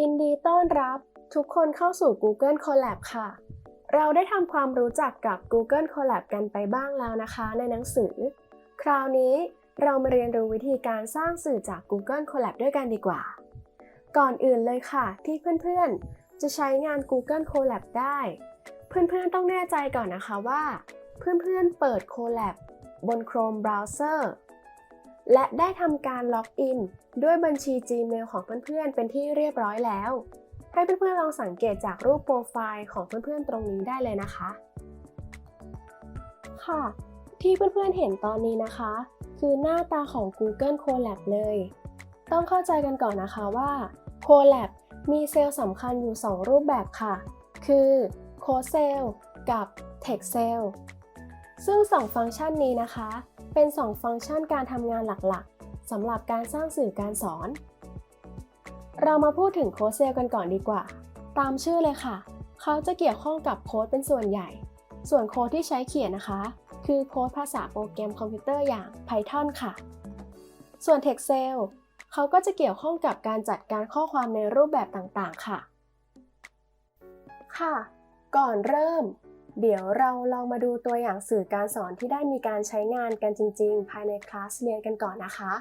ยินดีต้อนรับ ทุกคนเข้าสู่ Google Collab ค่ะ เราได้ทำความรู้จักกับ Google Collab กันไปบ้างแล้วนะคะ ในหนังสือ คราวนี้เรามาเรียนรู้วิธีการสร้างสื่อจาก Google Collab ด้วยกันดีกว่า ก่อนอื่นเลยค่ะ ที่เพื่อนๆ จะใช้งาน Google Collab ได้ เพื่อนๆต้องแน่ใจก่อนนะคะว่า เพื่อนๆเปิด Collab บน Chrome Browser และได้ทำการล็อกอินด้วยบัญชี Gmail ของเพื่อนๆ เป็นที่เรียบร้อยแล้ว ให้เพื่อนๆลองสังเกตจากรูปโปรไฟล์ของเพื่อนๆตรงนี้ได้เลยนะคะ ค่ะ ที่เพื่อนๆเห็นตอนนี้นะคะ คือหน้าตาของ Google Colab เลย ต้องเข้าใจกันก่อนนะคะว่า Colab มีเซลล์สำคัญอยู่ 2 รูปแบบค่ะ คือ Code Cell กับ Text Cell ซึ่ง 2 ฟังก์ชันนี้นะคะ เป็น 2 ฟังก์ชันการทำงานหลักๆสำหรับการสร้างสื่อการสอน เรามาพูดถึงโค้ดเซลกันก่อนดีกว่า ตามชื่อเลยค่ะ เขาจะเกี่ยวข้องกับโค้ดเป็นส่วนใหญ่ ส่วนโค้ดที่ใช้เขียนนะคะ คือโค้ดภาษาโปรแกรมคอมพิวเตอร์อย่าง Python ค่ะ ส่วน Text Cell เขาก็จะเกี่ยวข้องกับการจัดการข้อความในรูปแบบต่างๆ ค่ะ ค่ะ ก่อนเริ่ม เดี๋ยวเราลองมาดูตัวอย่างสื่อการสอนที่ได้มีการใช้งานกันจริง ๆ ภายในคลาสเรียนกันก่อนนะคะ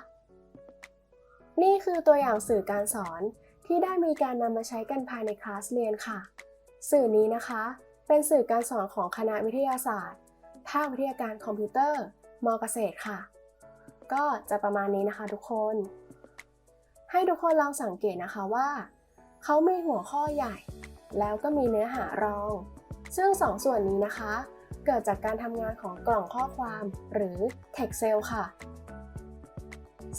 นี่คือตัวอย่างสื่อการสอนที่ได้มีการนำมาใช้กันภายในคลาสเรียนค่ะ สื่อนี้นะคะ เป็นสื่อการสอนของคณะวิทยาศาสตร์ ภาควิทยาการคอมพิวเตอร์มเกษตรค่ะ ก็จะประมาณนี้นะคะทุกคน ให้ทุกคนลองสังเกตนะคะว่า เขามีหัวข้อใหญ่ แล้วก็มีเนื้อหารอง ซึ่งสองส่วนนี้นะคะ เกิดจากการทำงานของกล่องข้อความหรือ text cell ค่ะ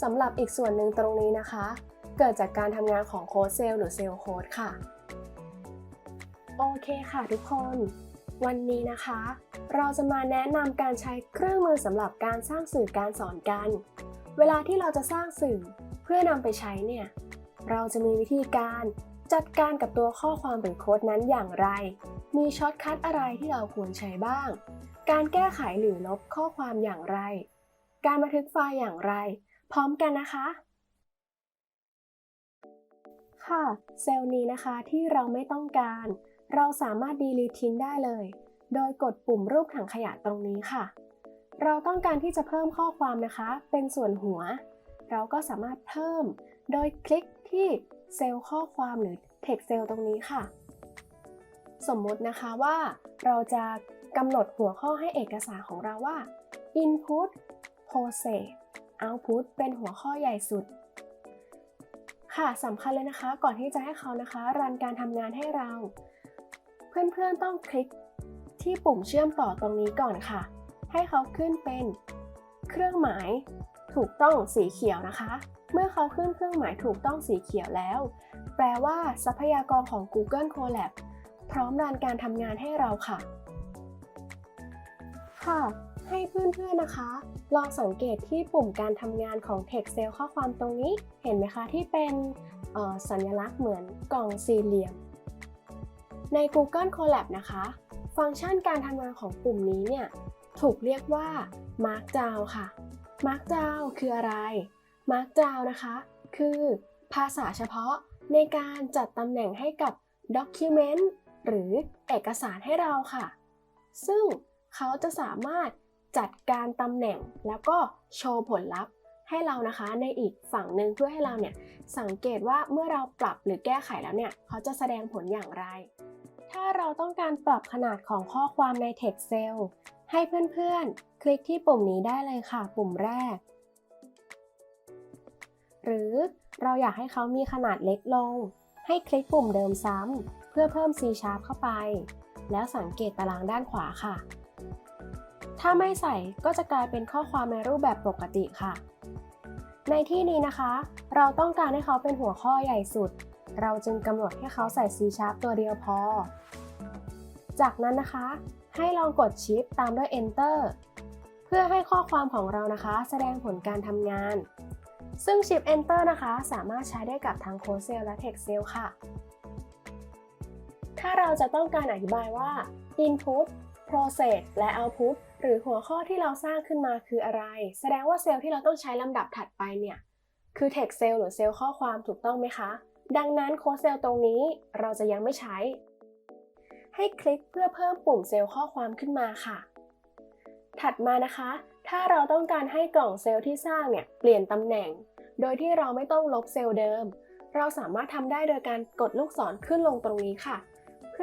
สำหรับอีกส่วนหนึ่งตรงนี้นะคะ เกิดจากการทำงานของโค้ดเซลล์หรือเซลล์โค้ดค่ะ โอเคค่ะทุกคน วันนี้นะคะ เราจะมาแนะนำการใช้เครื่องมือสำหรับการสร้างสื่อการสอนกัน เวลาที่เราจะสร้างสื่อเพื่อนำไปใช้เนี่ย เราจะมีวิธีการจัดการกับตัวข้อความหรือโค้ดนั้นอย่างไร มีช็อตคัทอะไรที่เราควรใช้บ้าง การแก้ไขหรือลบข้อความอย่างไร การบันทึกไฟล์อย่างไร พร้อมกันนะคะ ค่ะ เซลล์นี้นะคะที่เราไม่ต้องการ เราสามารถ delete ทิ้งได้เลย โดยกดปุ่มรูปถังขยะตรงนี้ค่ะ เราต้องการที่จะเพิ่มข้อความนะคะ เป็นส่วนหัว เราก็สามารถเพิ่ม โดยคลิกที่เซลล์ข้อความหรือ text cell ตรงนี้ค่ะ สมมตินะคะว่าเราจะกำหนดหัวข้อให้เอกสารของเราว่า input process output เป็นหัวข้อใหญ่สุด ค่ะสำคัญเลยนะคะ ก่อนที่จะให้เขานะคะ รันการทำงานให้เรา เพื่อนๆต้องคลิกที่ปุ่มเชื่อมต่อตรงนี้ก่อนค่ะ ให้เขาขึ้นเป็นเครื่องหมายถูกต้องสีเขียวนะคะ เมื่อเขาขึ้นเครื่องหมายถูกต้องสีเขียวแล้ว แปลว่าทรัพยากรของ Google Colab พร้อมรันการทำงานให้เราค่ะ ค่ะ ให้เพื่อนๆนะคะ ลองสังเกตที่ปุ่มการทำงานของ Text Cell ข้อความตรงนี้ เห็นไหมคะที่เป็นสัญลักษณ์เหมือนกล่องสี่เหลี่ยม ใน Google Colab นะคะ ฟังก์ชันการทำงานของปุ่มนี้เนี่ยถูกเรียกว่า Markdown ค่ะ Markdown คืออะไร Markdown นะคะ คือภาษาเฉพาะในการจัดตำแหน่งให้กับ Document หรือเอกสารให้เราค่ะ ซึ่งเขาจะสามารถจัดการตำแหน่งแล้วก็โชว์ผลลัพธ์ให้เรานะคะในอีกฝั่งหนึ่งเพื่อให้เราเนี่ยสังเกตว่าเมื่อเราปรับหรือแก้ไขแล้วเนี่ยเขาจะแสดงผลอย่างไร ถ้าเราต้องการปรับขนาดของข้อความใน Text Cell ให้เพื่อนๆ คลิกที่ปุ่มนี้ได้เลยค่ะ ปุ่มแรก หรือเราอยากให้เขามีขนาดเล็กลง ให้คลิกปุ่มเดิมซ้ำ เพื่อเพิ่ม C Sharp เข้าไป แล้วสังเกตตารางด้านขวาค่ะ ถ้าไม่ใส่ก็จะกลายเป็นข้อความในรูปแบบปกติค่ะ ในที่นี้นะคะ เราต้องการให้เขาเป็นหัวข้อใหญ่สุด เราจึงกำหนดให้เขาใส่ C Sharp ตัวเดียวพอ จากนั้นนะคะ ให้ลองกด Shift ตามด้วย Enter เพื่อให้ข้อความของเรานะคะ แสดงผลการทำงานซึ่ง Shift Enter นะคะ สามารถใช้ได้กับทั้ง Code Cell และ Text Cell ค่ะ ถ้าเราจะต้องการอธิบายว่า Input Process และ Output หรือหัวข้อที่เราสร้างขึ้นมาคืออะไร แสดงว่าเซลล์ที่เราต้องใช้ลำดับถัดไปเนี่ย คือ Text Cell หรือเซลล์ข้อความถูกต้องไหมคะ ดังนั้นโค้ดเซลล์ตรงนี้เราจะยังไม่ใช้ ให้คลิกเพื่อเพิ่มปุ่มเซลล์ข้อความขึ้นมาค่ะ ถัดมานะคะ ถ้าเราต้องการให้กล่องเซลล์ที่สร้างเนี่ยเปลี่ยนตำแหน่ง โดยที่เราไม่ต้องลบเซลล์เดิม เราสามารถทำได้โดยการกดลูกศรขึ้นลงตรงนี้ค่ะ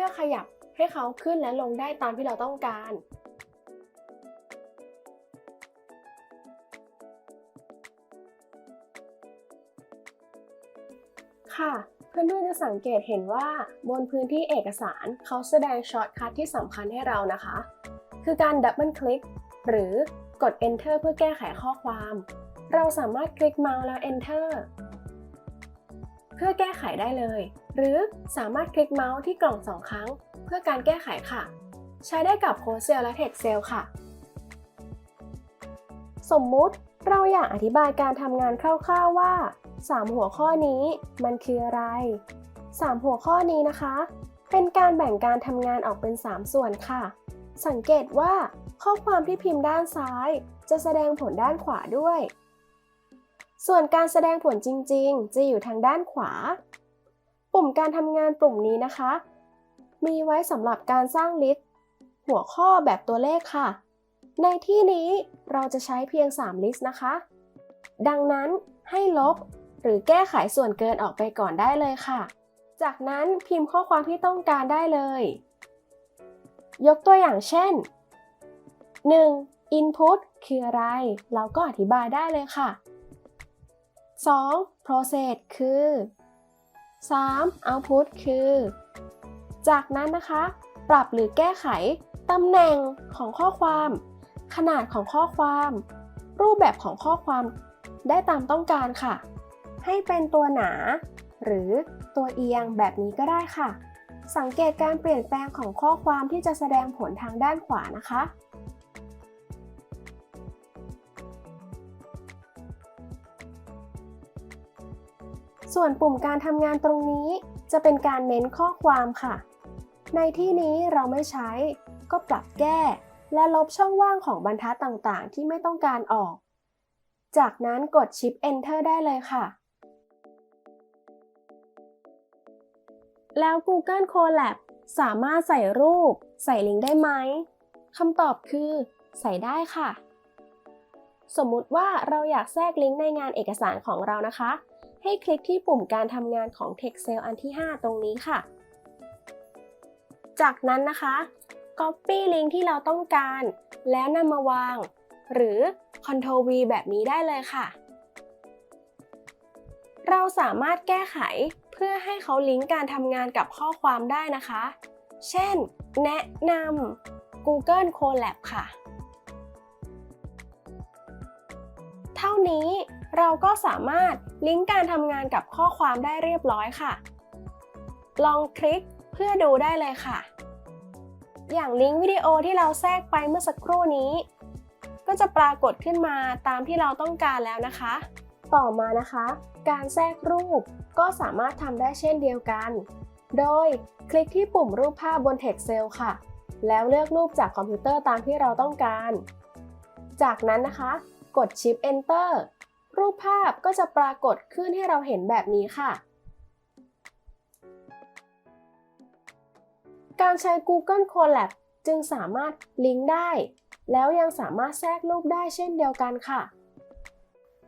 พื่อขยับให้เขาขึ้นและลงได้ตามที่เราต้องการ ค่ะ เพื่อนๆจะสังเกตเห็นว่าบนพื้นที่เอกสารเขาแสดงช็อตคัทที่สำคัญให้เรานะคะ คือการดับเบิลคลิกหรือกด Enter เพื่อแก้ไขข้อความ เราสามารถคลิกเมาส์แล้ว Enter เพื่อแก้ไขได้เลย หรือสามารถคลิกเมาส์ที่กล่องสองครั้ง เพื่อการแก้ไขค่ะ ใช้ได้กับโค้ดเซลและเทคเซลค่ะ สมมุติเราอยากอธิบายการทำงานคร่าวๆว่า 3 หัวข้อนี้มันคืออะไร 3 หัวข้อนี้นะคะ เป็นการแบ่งการทำงานออกเป็น 3 ส่วนค่ะ สังเกตว่าข้อความที่พิมพ์ด้านซ้าย จะแสดงผลด้านขวาด้วย ส่วนการแสดงผลจริง ๆ จะอยู่ทางด้านขวา ปุ่มการทำงานปุ่มนี้นะคะ มีไว้สำหรับการสร้างลิสต์ หัวข้อแบบตัวเลขค่ะ ในที่นี้เราจะใช้เพียง 3 ลิสต์นะคะ ดังนั้นให้ลบหรือแก้ไขส่วนเกินออกไปก่อนได้เลยค่ะ จากนั้นพิมพ์ข้อความที่ต้องการได้เลย ยกตัวอย่างเช่น 1. Input คืออะไร เราก็อธิบายได้เลยค่ะ 2. Process คือ 3. Output คือ จากนั้นนะคะ ปรับหรือแก้ไขตำแหน่งของข้อความ ขนาดของข้อความ รูปแบบของข้อความได้ตามต้องการค่ะ ให้เป็นตัวหนา หรือตัวเอียงแบบนี้ก็ได้ค่ะ สังเกตการเปลี่ยนแปลงของข้อความที่จะแสดงผลทางด้านขวานะคะ ส่วนปุ่มการทำงานตรงนี้ จะเป็นการเน้นข้อความค่ะ ในที่นี้เราไม่ใช้ ก็ปรับแก้ และลบช่องว่างของบรรทัดต่างๆ ที่ไม่ต้องการออก จากนั้นกดชิป Enter ได้เลยค่ะ แล้ว Google Colab สามารถใส่รูป ใส่ลิงก์ได้ไหมคำตอบคือ ใส่ได้ค่ะ สมมุติว่าเราอยากแทรกลิงก์ในงานเอกสารของเรานะคะ ให้คลิกที่ปุ่มการทำงานของ TextCell อันที่ 5 ตรงนี้ค่ะ จากนั้นนะคะ Copy ลิงก์ที่เราต้องการ แล้วนำมาวาง หรือ Ctrl V แบบนี้ได้เลยค่ะ เราสามารถแก้ไขเพื่อให้เขาลิงก์การทำงานกับข้อความได้นะคะ เช่น แนะนำ Google Colab ค่ะ เท่านี้ เราก็สามารถลิงก์การทำงานกับข้อความได้เรียบร้อยค่ะ ลองคลิกเพื่อดูได้เลยค่ะ อย่างลิงก์วิดีโอที่เราแทรกไปเมื่อสักครู่นี้ ก็จะปรากฏขึ้นมาตามที่เราต้องการแล้วนะคะ ต่อมานะคะ การแทรกรูปก็สามารถทำได้เช่นเดียวกัน โดยคลิกที่ปุ่มรูปภาพบน Text Cell ค่ะ แล้วเลือกรูปจากคอมพิวเตอร์ตามที่เราต้องการ จากนั้นนะคะ กดชิป Enter รูปภาพก็จะปรากฏขึ้นให้เราเห็นแบบนี้ค่ะ การใช้ Google Collab จึงสามารถลิงก์ได้ แล้วยังสามารถแทรกรูปได้เช่นเดียวกันค่ะ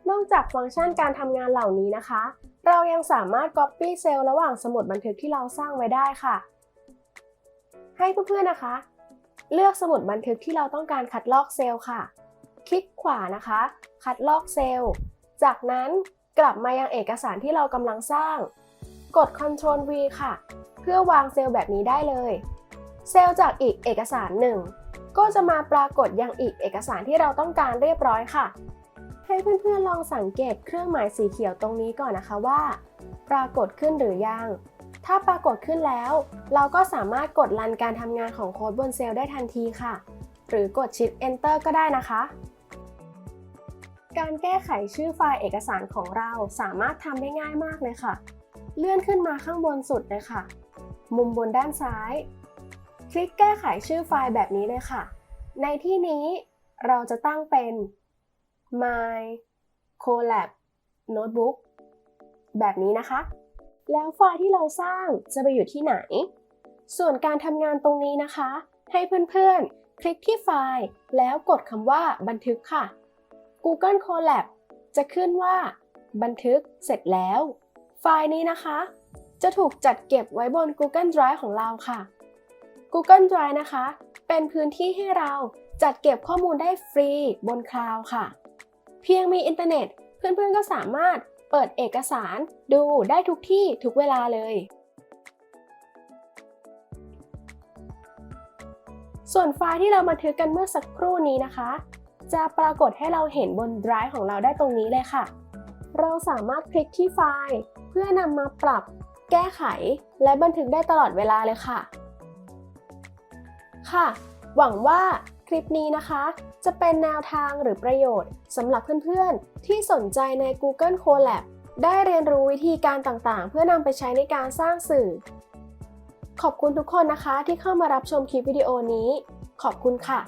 นอกจากฟังก์ชันการทำงานเหล่านี้นะคะ เรายังสามารถ Copy เซลล์ระหว่างสมุดบันทึกที่เราสร้างไว้ได้ค่ะ ให้เพื่อนๆนะคะ เลือกสมุดบันทึกที่เราต้องการคัดลอกเซลล์ค่ะ คลิกขวานะคะ คัดลอกเซลล์ จากนั้นกลับมายังเอกสารที่เรากำลังสร้าง กด Ctrl V ค่ะ เพื่อวางเซลล์แบบนี้ได้เลย เซลล์จากอีกเอกสารหนึ่งก็จะมาปรากฏยังอีกเอกสารที่เราต้องการเรียบร้อยค่ะ ให้เพื่อนๆลองสังเกตเครื่องหมายสีเขียวตรงนี้ก่อนนะคะว่า ปรากฏขึ้นหรือยัง ถ้าปรากฏขึ้นแล้ว เราก็สามารถกดรันการทำงานของโค้ดบนเซลล์ได้ทันทีค่ะ หรือกดชิป Enter ก็ได้นะคะ การแก้ไขชื่อไฟล์เอกสารของเราสามารถทำได้ง่ายมากเลยค่ะ เลื่อนขึ้นมาข้างบนสุดเลยค่ะ มุมบนด้านซ้าย คลิกแก้ไขชื่อไฟล์แบบนี้เลยค่ะ ในที่นี้เราจะตั้งเป็น my collab notebook แบบนี้นะคะ แล้วไฟล์ที่เราสร้างจะไปอยู่ที่ไหน ส่วนการทำงานตรงนี้นะคะ ให้เพื่อนๆ คลิกที่ไฟล์แล้วกดคำว่าบันทึกค่ะ Google Colab จะขึ้นว่า บันทึกเสร็จแล้ว ไฟล์นี้นะคะ จะถูกจัดเก็บไว้บน Google Drive ของเราค่ะ Google Drive นะคะ เป็นพื้นที่ให้เราจัดเก็บข้อมูลได้ฟรีบนคลาวด์ค่ะ เพียงมีอินเทอร์เน็ต เพื่อนๆก็สามารถเปิดเอกสารดูได้ทุกที่ทุกเวลาเลย ส่วนไฟล์ที่เราบันทึกกันเมื่อสักครู่นี้นะคะ จะปรากฏให้เราเห็นบน Drive ของเราได้ตรงนี้เลยค่ะ เราสามารถคลิกที่ไฟล์ เพื่อนำมาปรับแก้ไข และบันทึกได้ตลอดเวลาเลยค่ะ ค่ะ หวังว่าคลิปนี้นะคะ จะเป็นแนวทางหรือประโยชน์สำหรับเพื่อนๆ ที่สนใจใน Google Colab ได้เรียนรู้วิธีการต่างๆ เพื่อนำไปใช้ในการสร้างสื่อ ขอบคุณทุกคนนะคะที่เข้ามารับชมคลิปวิดีโอนี้ ขอบคุณค่ะ